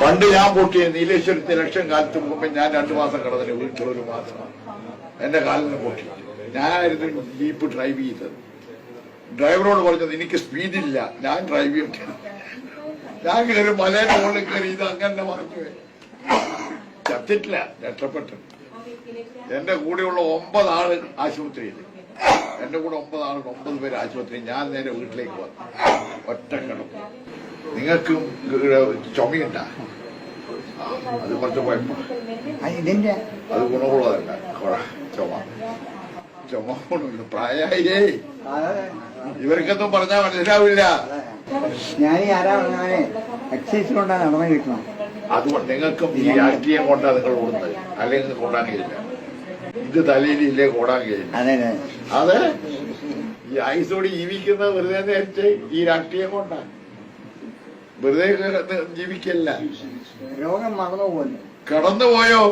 പണ്ട് ഞാൻ പൊട്ടിയ നീലേശ്വരത്തെ ലക്ഷം കാലത്ത് മുമ്പ് ഞാൻ രണ്ടു മാസം കടന്നില്ല വീട്ടിലൊരു മാസം. എന്റെ കാലിന് പൊട്ടി. ഞാനായിരുന്നു ജീപ്പ് ഡ്രൈവ് ചെയ്തത്. ഡ്രൈവറോട് പറഞ്ഞത് എനിക്ക് സ്പീഡില്ല ഞാൻ ഡ്രൈവ് ചെയ്യട്ടെ. ഞാൻ കയറി മലയുടെ മുകളിൽ കയറി ഇത് അങ്ങനെ മറിഞ്ഞു. ചത്തിട്ടില്ല രക്ഷപ്പെട്ടു. എന്റെ കൂടെയുള്ള ഒമ്പത് ആൾ ആശുപത്രിയിൽ എന്റെ കൂടെ ഒമ്പത് ആളുകൾ ഒമ്പത് പേര് ആശുപത്രി ഞാൻ നേരെ വീട്ടിലേക്ക് വന്നു. ഒറ്റ കിടപ്പ് നിങ്ങൾക്കും ചുമയുണ്ട? അത് കുറച്ച് കുഴപ്പം. അത് ഗുണമുള്ളതല്ല. ചുമ. ചുമ ഗുണമില്ല പ്രായേ ഇവർക്കൊന്നും പറഞ്ഞാൽ മനസ്സിലാവില്ല. ഞാൻ ഈ ആരാ ഞാൻ എക്സസൈസ് കൊണ്ടാണ് നടന്നു കിട്ടണം. അതുകൊണ്ട് നിങ്ങൾക്കും ഈ രാഷ്ട്രീയം കൊണ്ടാണ് നിങ്ങൾ ഓടുന്നത്. അല്ലെങ്കിൽ കൂടാൻ കഴിയില്ല. ഇത് തലയിലില്ലേ കൂടാൻ കഴിയില്ല. അതെ. ഈ ആയുസോട് ജീവിക്കുന്ന വെറുതെ നേരിട്ട് ഈ രാഷ്ട്രീയം കൊണ്ടാണ് വെറുതെ ജീവിക്കല്ല. രോഗം മറന്നു കടന്നു കടന്നുപോയോ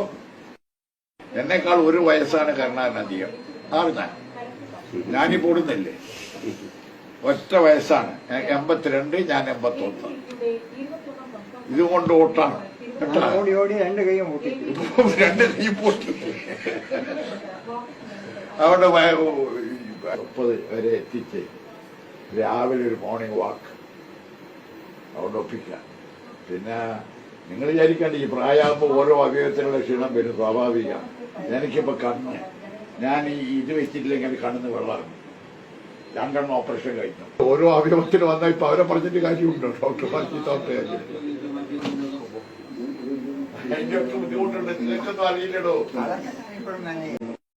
എന്നെക്കാൾ ഒരു വയസ്സാണ് കരുണാകരൻ അധികം ആറ് ഞാൻ. ഞാനിപ്പോ ഓടുന്നില്ലേ ഒറ്റ വയസ്സാണ്. എൺപത്തിരണ്ട് ഞാൻ എൺപത്തി ഒന്ന് ഇതുകൊണ്ട് ഓട്ടാണ് ഓടി ഓടി രണ്ട് കൈയും പൊട്ടി. രണ്ട് കൈ പൊട്ടി. അവരുടെ മുപ്പത് വരെ എത്തിച്ച് രാവിലെ ഒരു മോർണിംഗ് വാക്ക് അവിടെ ഒപ്പിക്കാം പിന്നെ നിങ്ങൾ വിചാരിക്കേണ്ട ഈ പ്രായമാകുമ്പോൾ ഓരോ അവയവത്തിനുള്ള ക്ഷീണം വരും സ്വാഭാവികമാണ് എനിക്കിപ്പോ കണ്ണ്. ഞാൻ ഈ ഇത് വെച്ചിട്ടില്ലെങ്കിൽ കണ്ണെന്ന് വെള്ളമാണ്. രണ്ടെണ്ണം ഓപ്പറേഷൻ കഴിഞ്ഞു. ഓരോ അവയവത്തിന് വന്നാൽ ഇപ്പൊ അവരെ പറഞ്ഞിട്ട് കാര്യമുണ്ടോ? ഡോക്ടർമാർ ചീത്തോട്ട് അതിന്റെ ഒക്കെ ബുദ്ധിമുട്ടുണ്ട്. നിങ്ങൾക്കൊന്നും അറിയില്ലടോ.